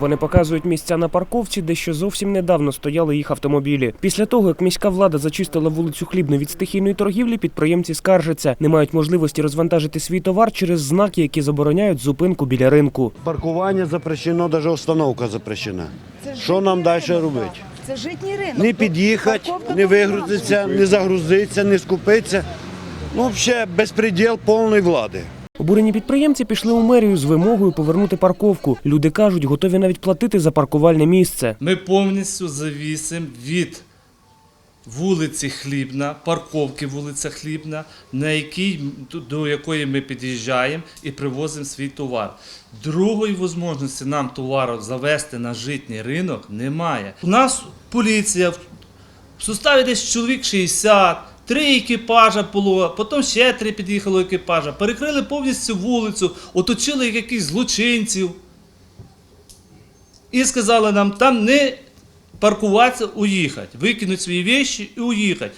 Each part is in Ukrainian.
Вони показують місця на парковці, де ще зовсім недавно стояли їх автомобілі. Після того, як міська влада зачистила вулицю Хлібну від стихійної торгівлі, підприємці скаржаться, не мають можливості розвантажити свій товар через знаки, які забороняють зупинку біля ринку. Паркування запрещено, навіть остановка запрещена. Що нам далі робити? Це житній ринок. Не під'їхати, не вигрузитися, не загрузитися, не скупитися. Ну, взагалі, безпреділ повної влади. Обурені підприємці пішли у мерію з вимогою повернути парковку. Люди кажуть, готові навіть платити за паркувальне місце. Ми повністю завісимо від вулиці Хлібна, парковки вулиця Хлібна, на якій, до якої ми під'їжджаємо і привозимо свій товар. Другої можливості нам товару завести на житній ринок немає. У нас поліція в составі десь чоловік 60, три екіпажа було, потім ще три під'їхало екіпажа, перекрили повністю вулицю, оточили якихось злочинців. І сказали нам там не паркуватися, уїхати, викинути свої віші і уїхати.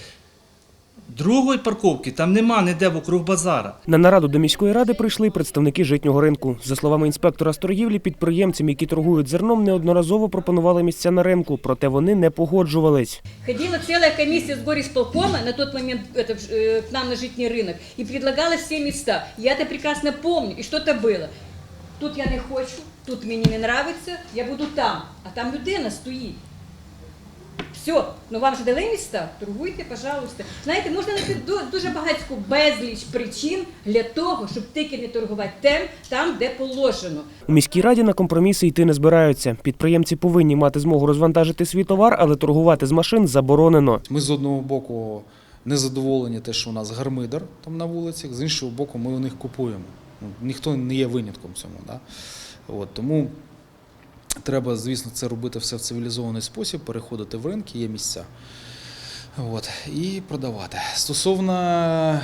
Другої парковки там нема ніде вокруг базара. На нараду до міської ради прийшли представники житнього ринку. За словами інспектора з торгівлі, підприємцям, які торгують зерном, неодноразово пропонували місця на ринку, проте вони не погоджувались. Ходила целая комиссия с горисполкома на тот момент это, э, к нам на житний рынок и предлагала все места. Я это прекрасно помню, и что-то было. Тут я не хочу, тут мені не нравиться, я буду там, а там людина стоїть. Все, ну вам ж дали міста, торгуйте, пожалуйста. Знаєте, можна знайти дуже багатько безліч причин для того, щоб тільки не торгувати тем, там, де положено. У міській раді на компроміси йти не збираються. Підприємці повинні мати змогу розвантажити свій товар, але торгувати з машин заборонено. Ми з одного боку не задоволені те, що у нас гармидер там на вулицях, з іншого боку, ми у них купуємо. Ну, ніхто не є винятком цьому. Да? От, тому треба, звісно, це робити все в цивілізований спосіб, переходити в ринки, є місця. От, і продавати. Стосовно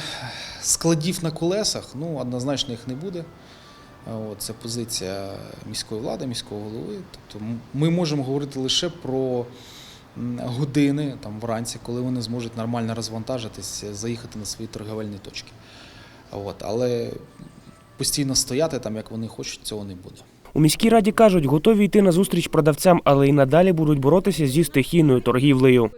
складів на колесах, ну, однозначно їх не буде. От, це позиція міської влади, міського голови. Тобто ми можемо говорити лише про години там, вранці, коли вони зможуть нормально розвантажитись, заїхати на свої торговельні точки. От, але постійно стояти там, як вони хочуть, цього не буде. У міській раді кажуть, готові йти на зустріч продавцям, але й надалі будуть боротися зі стихійною торгівлею.